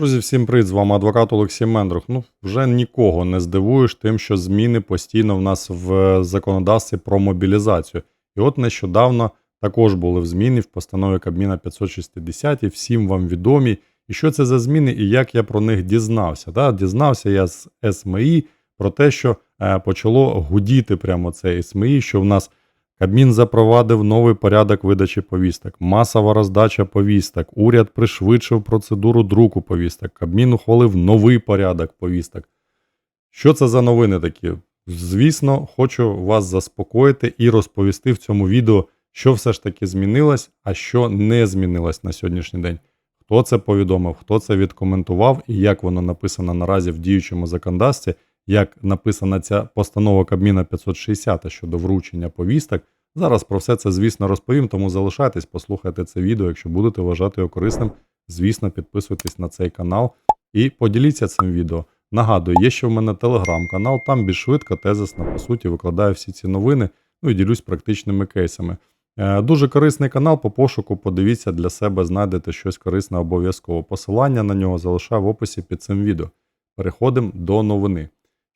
Друзі, всім привіт! З вами адвокат Олексій Мендрух. Ну, вже нікого не здивуєш тим, що зміни постійно в нас в законодавстві про мобілізацію. І от нещодавно також були в зміни в постанові Кабміна 560, і всім вам відомі. І що це за зміни, і як я про них дізнався. Да? Дізнався я з СМІ про те, що е, почало гудіти прямо це СМІ, що в нас Кабмін запровадив новий порядок видачі повісток, масова роздача повісток, уряд пришвидшив процедуру друку повісток, Кабмін ухвалив новий порядок повісток. Що це за новини такі? Звісно, хочу вас заспокоїти і розповісти в цьому відео, що все ж таки змінилось, а що не змінилось на сьогоднішній день. Хто це повідомив, хто це відкоментував і як воно написано наразі в діючому законодавстві, як написана ця постанова Кабміна 560 щодо вручення повісток. Зараз про все це, звісно, розповім, тому залишайтесь, послухайте це відео. Якщо будете вважати його корисним, звісно, підписуйтесь на цей канал і поділіться цим відео. Нагадую, є ще в мене телеграм-канал, там більш швидко, тезисно, по суті, викладаю всі ці новини, ну і ділюсь практичними кейсами. Е, Дуже корисний канал по пошуку. Подивіться для себе, знайдете щось корисне обов'язково. Посилання на нього залишаю в описі під цим відео. Переходимо до новини.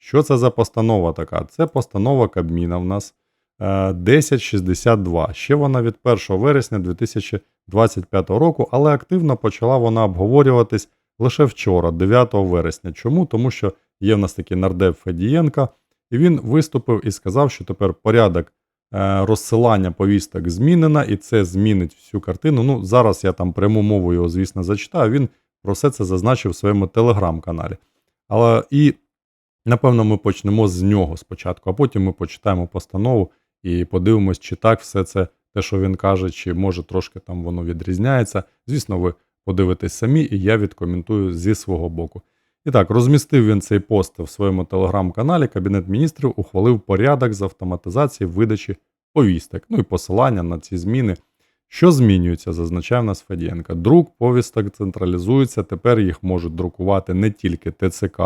Що це за постанова така? Це постанова Кабміна в нас е, 1062. Ще вона від 1 вересня 2025 року, але активно почала вона обговорюватись лише вчора, 9 вересня. Чому? Тому що є в нас такий нардеп Федієнка, і він виступив і сказав, що тепер порядок е, розсилання повісток змінена, і це змінить всю картину. Ну, зараз я там пряму мову його, звісно, зачитаю. Він про все це зазначив в своєму телеграм-каналі. Але і напевно ми почнемо з нього спочатку, а потім ми почитаємо постанову і подивимось, чи так все це те, що він каже, чи може трошки там воно відрізняється. Звісно, ви подивитесь самі, і я відкоментую зі свого боку. І так, розмістив він цей пост в своєму телеграм-каналі. Кабінет міністрів ухвалив порядок з автоматизації видачі повісток. Ну і посилання на ці зміни. Що змінюється, зазначає в нас Федієнка. Друк повісток централізується. Тепер їх можуть друкувати не тільки ТЦК,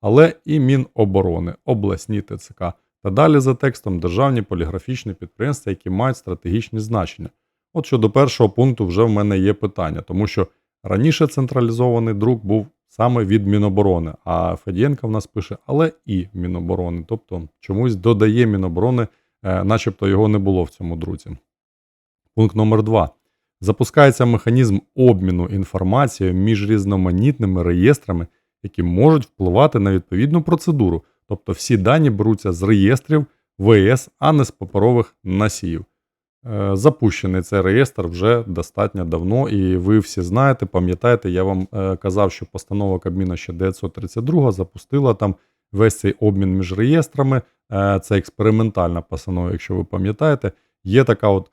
але і Міноборони, обласні ТЦК. Та далі за текстом державні поліграфічні підприємства, які мають стратегічні значення. От щодо першого пункту вже в мене є питання, тому що раніше централізований друк був саме від Міноборони, а Федієнка в нас пише, але і Міноборони. Тобто чомусь додає Міноборони, е, начебто його не було в цьому друці. Пункт номер 2. Запускається механізм обміну інформацією між різноманітними реєстрами, які можуть впливати на відповідну процедуру. Тобто всі дані беруться з реєстрів ВС, а не з паперових носіїв. Е, Запущений цей реєстр вже достатньо давно, і ви всі знаєте, пам'ятаєте, я вам е, казав, що постанова Кабміна ще 932 запустила там весь цей обмін між реєстрами. Е, Це експериментальна постанова, якщо ви пам'ятаєте. Є така от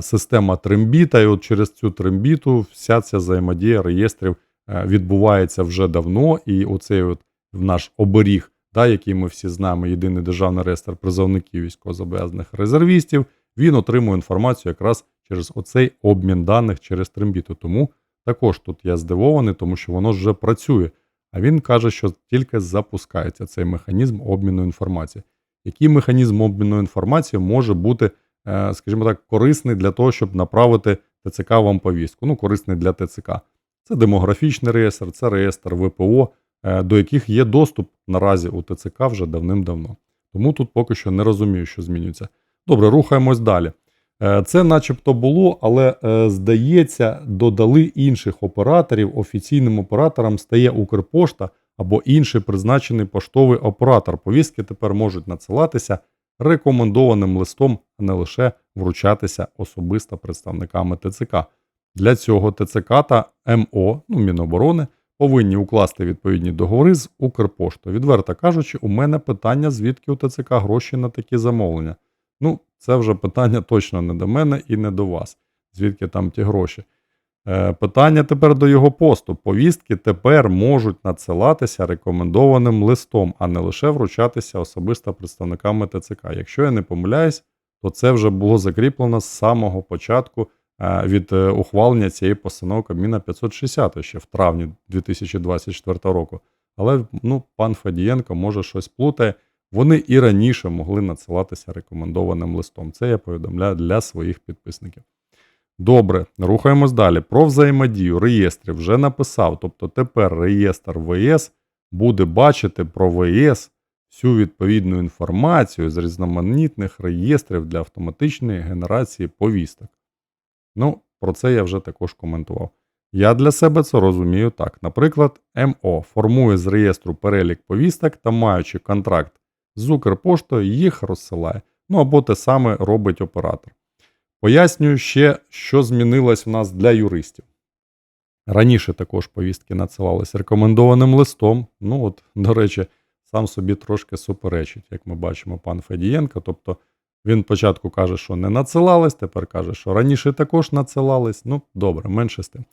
система трембіта, і от через цю трембіту вся ця взаємодія реєстрів відбувається вже давно. І оцей от наш оберіг, да, який ми всі знаємо, єдиний державний реєстр призовників військовозобов'язаних резервістів, він отримує інформацію якраз через оцей обмін даних через трембіту. Тому також тут я здивований, тому що воно вже працює. А він каже, що тільки запускається цей механізм обміну інформації. Який механізм обміну інформації може бути, е, скажімо так, корисний для того, щоб направити ТЦК вам повістку? Ну, корисний для ТЦК. Це демографічний реєстр, це реєстр ВПО, е, до яких є доступ наразі у ТЦК вже давним-давно. Тому тут поки що не розумію, що змінюється. Добре, рухаємось далі. Е, Це начебто було, але е, здається, додали інших операторів. Офіційним оператором стає Укрпошта або інший призначений поштовий оператор. Повістки тепер можуть надсилатися рекомендованим листом, а не лише вручатися особисто представниками ТЦК. Для цього ТЦК та МО, ну Міноборони, повинні укласти відповідні договори з Укрпоштою. Відверто кажучи, у мене питання, звідки у ТЦК гроші на такі замовлення. Ну, це вже питання точно не до мене і не до вас, звідки там ті гроші. Е, Питання тепер до його посту. Повістки тепер можуть надсилатися рекомендованим листом, а не лише вручатися особисто представниками ТЦК. Якщо я не помиляюсь, то це вже було закріплено з самого початку від е, ухвалення цієї постанови Кабміна 560 ще в травні 2024 року. Але ну, пан Фадієнко може щось плутає. Вони і раніше могли надсилатися рекомендованим листом. Це я повідомляю для своїх підписників. Добре, рухаємось далі. Про взаємодію реєстрів вже написав. Тобто тепер реєстр ВС буде бачити про ВС всю відповідну інформацію з різноманітних реєстрів для автоматичної генерації повісток. Ну, про це я вже також коментував. Я для себе це розумію так. Наприклад, МО формує з реєстру перелік повісток та, маючи контракт з Укрпоштою, їх розсилає. Ну або те саме робить оператор. Пояснюю ще, що змінилось в нас для юристів. Раніше також повістки надсилались рекомендованим листом. Ну, от, до речі, сам собі трошки суперечить, як ми бачимо, пан Федієнко. Тобто він спочатку каже, що не надсилались, тепер каже, що раніше також надсилались. Ну, добре, менше з тим.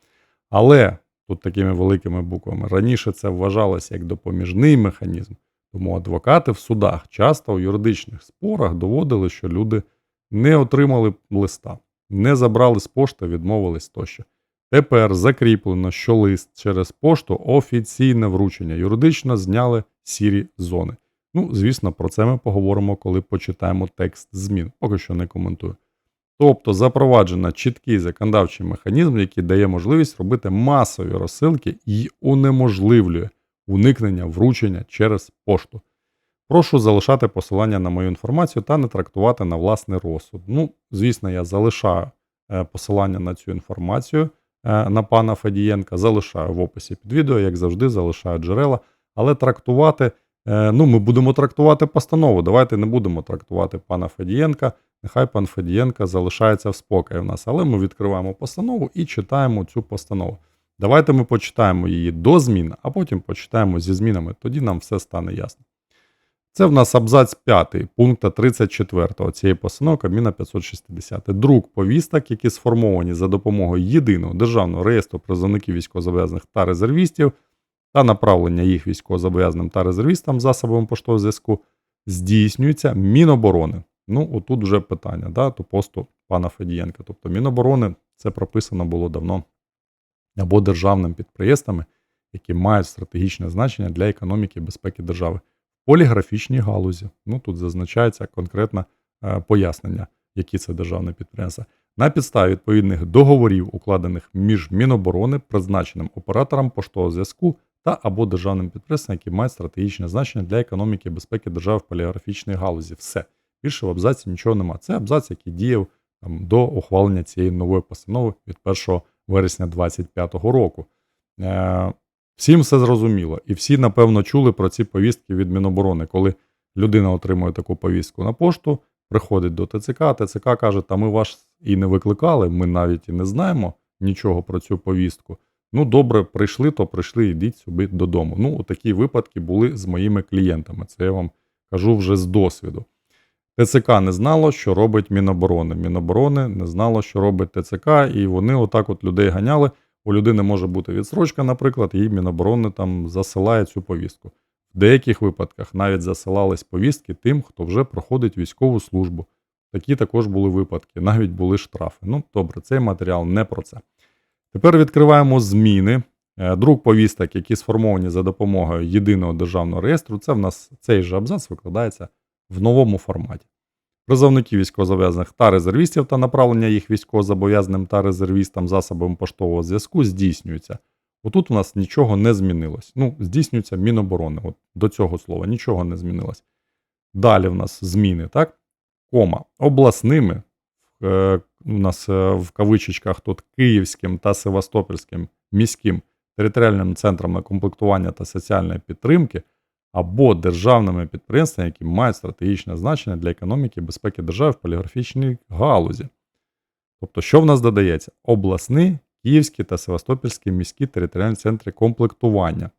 Але тут такими великими буквами раніше це вважалося як допоміжний механізм. Тому адвокати в судах часто у юридичних спорах доводили, що люди не отримали листа, не забрали з пошти, відмовились тощо. Тепер закріплено, що лист через пошту офіційне вручення. Юридично зняли сірі зони. Ну, звісно, про це ми поговоримо, коли почитаємо текст змін. Поки що не коментую. Тобто запроваджено чіткий законодавчий механізм, який дає можливість робити масові розсилки і унеможливлює уникнення вручення через пошту. Прошу залишати посилання на мою інформацію та не трактувати на власний розсуд. Ну, звісно, я залишаю е, посилання на цю інформацію е, на пана Федієнка, залишаю в описі під відео, як завжди, залишаю джерела, але трактувати, ну, ми будемо трактувати постанову. Давайте не будемо трактувати пана Федієнка. Нехай пан Федієнка залишається в спокої в нас, але ми відкриваємо постанову і читаємо цю постанову. Давайте ми почитаємо її до змін, а потім почитаємо зі змінами, тоді нам все стане ясно. Це в нас абзац 5 пункта 34 цієї постанови Кабміна 560. Друк повісток, які сформовані за допомогою єдиного державного реєстру призовників військовозобов'язаних та резервістів, та направлення їх військовозобов'язаним та резервістам засобами поштового зв'язку, здійснюється Міноборони. Ну, отут вже питання да, до посту пана Федієнка. Тобто Міноборони це прописано було давно або державними підприємствами, які мають стратегічне значення для економіки і безпеки держави. Поліграфічній галузі. Ну тут зазначається конкретне пояснення, які це державне підприємства. На підставі відповідних договорів, укладених між Міноборони, призначеним оператором поштового зв'язку та або державним підприємством, які мають стратегічне значення для економіки і безпеки держави в поліграфічній галузі. Все. Більше в абзаці нічого нема. Це абзац, який діяв там, до ухвалення цієї нової постанови від 1 вересня 2025 року. Е, Всім все зрозуміло. І всі, напевно, чули про ці повістки від Міноборони, коли людина отримує таку повістку на пошту, приходить до ТЦК, ТЦК каже, та ми вас і не викликали, ми навіть і не знаємо нічого про цю повістку. Ну, добре, прийшли, то прийшли, йдіть собі додому. Ну, такі випадки були з моїми клієнтами. Це я вам кажу вже з досвіду. ТЦК не знало, що робить Міноборони. Міноборони не знало, що робить ТЦК, і вони отак от людей ганяли. У людини може бути відсрочка, наприклад, і Міноборони там засилає цю повістку. В деяких випадках навіть засилались повістки тим, хто вже проходить військову службу. Такі також були випадки, навіть були штрафи. Ну, добре, цей матеріал не про це. Тепер відкриваємо зміни. Е, друк повісток, які сформовані за допомогою єдиного державного реєстру, це в нас цей же абзац викладається в новому форматі. Призовників військовозобов'язаних та резервістів та направлення їх військовозобов'язаним та резервістам засобами поштового зв'язку здійснюється. Отут у нас нічого не змінилось. Ну, здійснюється Міноборони. От До цього слова нічого не змінилось. Далі в нас зміни, так? Кома. Обласними, е, у нас е, в кавичечках тут Київським та Севастопольським міським територіальним центрами комплектування та соціальної підтримки або державними підприємствами, які мають стратегічне значення для економіки і безпеки держави в поліграфічній галузі. Тобто, що в нас додається? Обласні, Київські та Севастопольські міські територіальні центри комплектування.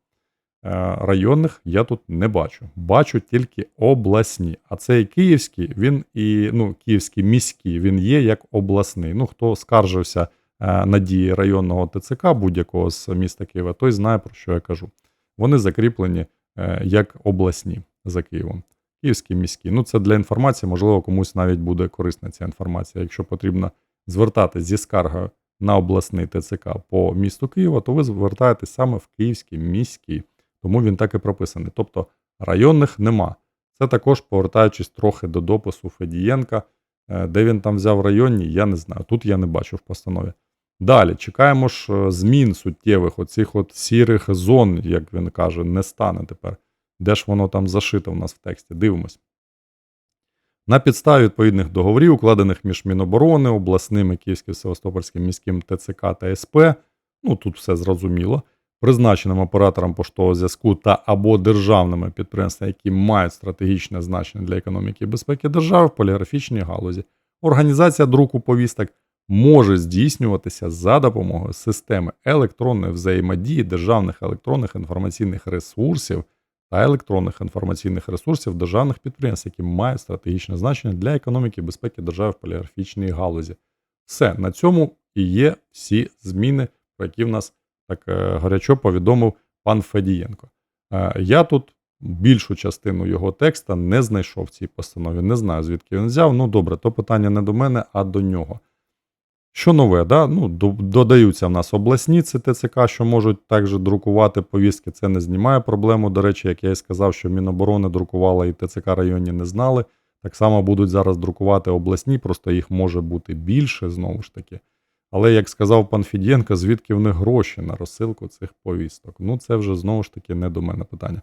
Е, районних я тут не бачу. Бачу тільки обласні. А цей київський, він і ну, київський міський, він є як обласний. Ну, хто скаржився е, на дії районного ТЦК будь-якого з міста Києва, той знає, про що я кажу. Вони закріплені Е, як обласні за Києвом. Київські міські. Ну, це для інформації, можливо, комусь навіть буде корисна ця інформація. Якщо потрібно звертатись зі скаргою на обласний ТЦК по місту Києва, то ви звертаєтесь саме в Київський міський. Тому він так і прописаний. Тобто районних нема. Це також повертаючись трохи до допису Федієнка, Е, Де він там взяв районні, я не знаю. Тут я не бачу в постанові. Далі чекаємо ж е, змін суттєвих, оцих от сірих зон, як він каже, не стане тепер. Де ж воно там зашито в нас в тексті? Дивимось. На підставі відповідних договорів, укладених між Міноборони, обласними Київським Севастопольським міським ТЦК та СП, ну тут все зрозуміло, призначеним оператором поштового зв'язку та або державними підприємствами, які мають стратегічне значення для економіки і безпеки держави в поліграфічній галузі. Організація друку повісток може здійснюватися за допомогою системи електронної взаємодії державних електронних інформаційних ресурсів та електронних інформаційних ресурсів державних підприємств, які мають стратегічне значення для економіки і безпеки держави в поліграфічній галузі. Все на цьому і є всі зміни, про які в нас так е, гарячо повідомив пан Федієнко. Е, Я тут більшу частину його текста не знайшов в цій постанові. Не знаю, звідки він взяв. Ну добре, то питання не до мене, а до нього. Що нове, да? ну, додаються в нас обласні ці ТЦК, що можуть також друкувати повістки. Це не знімає проблему. До речі, як я і сказав, що Міноборони друкувала і ТЦК районні не знали. Так само будуть зараз друкувати обласні, просто їх може бути більше знову ж таки. Але як сказав пан Фідєнко, звідки в них гроші на розсилку цих повісток? Ну, це вже знову ж таки не до мене питання.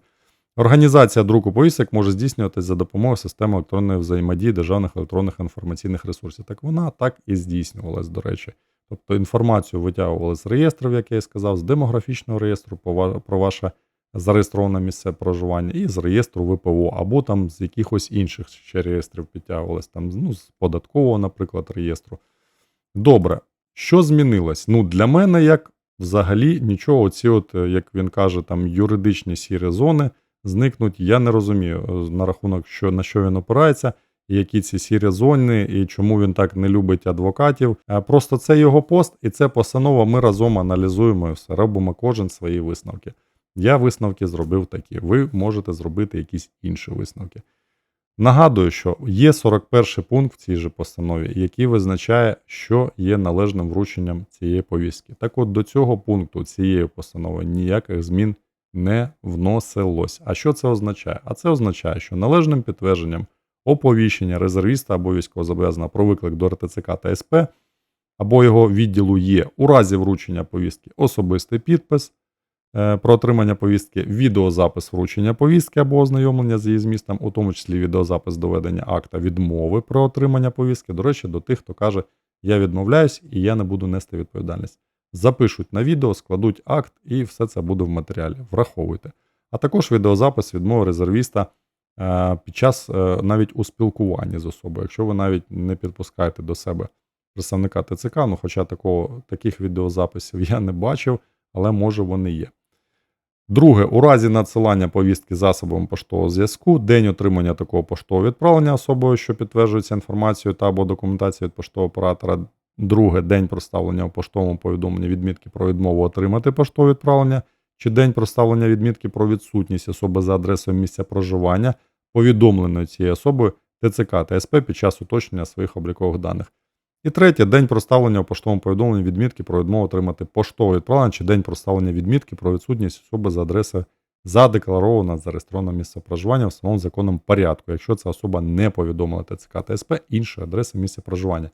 Організація друку повісток може здійснюватись за допомогою системи електронної взаємодії державних електронних інформаційних ресурсів. Так вона так і здійснювалась, до речі. Тобто інформацію витягували з реєстрів, як я і сказав, з демографічного реєстру про ваше зареєстроване місце проживання, і з реєстру ВПО, або там з якихось інших ще реєстрів підтягувалось, там, ну, з податкового, наприклад, реєстру. Добре, що змінилось? Ну, для мене, як взагалі, нічого, оці, от, е, як він каже, там юридичні сірі зони зникнуть. Я не розумію е, на рахунок, що, на що він опирається, які ці сірі зони, і чому він так не любить адвокатів. Е, Просто це його пост, і це постанова. Ми разом аналізуємо і все. Робимо кожен свої висновки. Я висновки зробив такі. Ви можете зробити якісь інші висновки. Нагадую, що є 41 пункт в цій же постанові, який визначає, що є належним врученням цієї повістки. Так от до цього пункту цієї постанови ніяких змін не вносилось. А що це означає? А це означає, що належним підтвердженням оповіщення резервіста або військовозобов'язаного про виклик до РТЦК та СП або його відділу є у разі вручення повістки особистий підпис про отримання повістки, відеозапис вручення повістки або ознайомлення з її змістом, у тому числі відеозапис доведення акта відмови про отримання повістки. До речі, до тих, хто каже, я відмовляюсь і я не буду нести відповідальність. Запишуть на відео, складуть акт, і все це буде в матеріалі. Враховуйте. А також відеозапис відмови резервіста е, під час е, навіть у спілкуванні з особою, якщо ви навіть не підпускаєте до себе представника ТЦК, ну хоча такого, таких відеозаписів я не бачив, але може вони є. Друге, у разі надсилання повістки засобом поштового зв'язку, день отримання такого поштового відправлення особою, що підтверджується інформацією та або документацією від поштового оператора. Друге, день проставлення у поштовому повідомленні відмітки про відмову отримати поштове відправлення, чи день проставлення відмітки про відсутність особи за адресою місця проживання, повідомленої цією особою ТЦК та СП під час уточнення своїх облікових даних. І третє день проставлення у поштовому повідомленні відмітки про відмову отримати поштове відправлення чи день проставлення відмітки про відсутність особи за адресою задекларована зареєстроване місце проживання в самому законному порядку, якщо ця особа не повідомила ТЦК та СП іншої адреси місця проживання.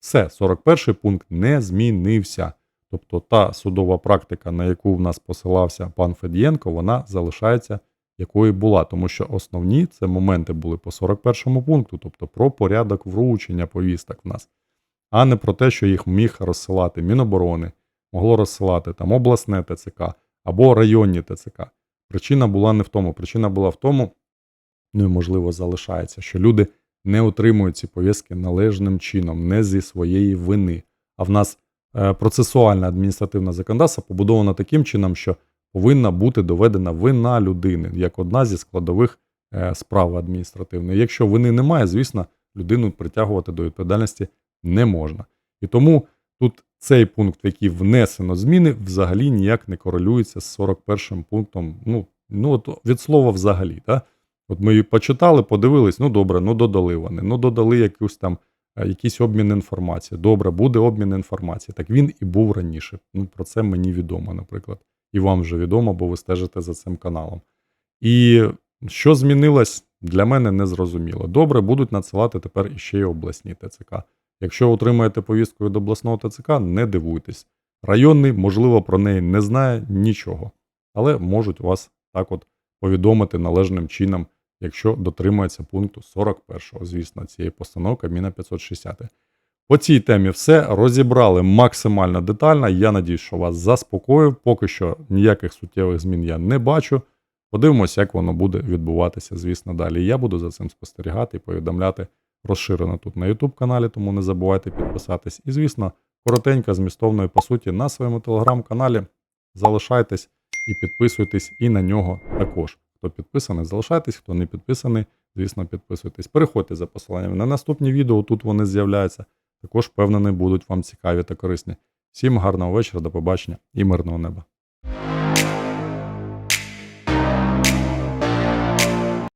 Все, 41 пункт не змінився. Тобто та судова практика, на яку в нас посилався пан Федієнко, вона залишається якою була, тому що основні це моменти були по 41 пункту, тобто про порядок вручення повісток в нас а не про те, що їх міг розсилати Міноборони, могло розсилати там обласне ТЦК або районні ТЦК. Причина була не в тому. Причина була в тому, ну і можливо залишається, що люди не отримують ці повістки належним чином, не зі своєї вини. А в нас е, процесуальне адміністративне законодавство побудовано таким чином, що повинна бути доведена вина людини як одна зі складових е, справи адміністративної. Якщо вини немає, звісно, людину притягувати до відповідальності не можна. І тому тут цей пункт, в який внесено зміни, взагалі ніяк не корелюється з 41 пунктом. Ну, ну от від слова взагалі. Да? От ми її почитали, подивились, ну добре, ну додали вони, ну додали якусь там, е, якийсь обмін інформації. Добре, буде обмін інформації. Так він і був раніше. Ну, Про це мені відомо, наприклад. І вам вже відомо, бо ви стежите за цим каналом. І що змінилось? для мене не зрозуміло. Добре, будуть надсилати тепер іще й обласні ТЦК. Якщо отримаєте повістку від обласного ТЦК, не дивуйтесь. Районний, можливо, про неї не знає нічого, але можуть вас так от повідомити належним чином, якщо дотримується пункту 41, звісно, цієї постанови Кабміна 560. По цій темі все розібрали максимально детально. Я надіюсь, що вас заспокоїв. Поки що ніяких суттєвих змін я не бачу. Подивимося, як воно буде відбуватися, звісно, далі. Я буду за цим спостерігати і повідомляти розширено тут на YouTube каналі, тому не забувайте підписатись. І, звісно, коротенько, змістовно і по суті на своєму телеграм-каналі. Залишайтесь і підписуйтесь, і на нього також. Хто підписаний, залишайтесь, хто не підписаний, звісно, підписуйтесь. Переходьте за посиланнями на наступні відео, тут вони з'являються. Також, впевнений, будуть вам цікаві та корисні. Всім гарного вечора, до побачення і мирного неба.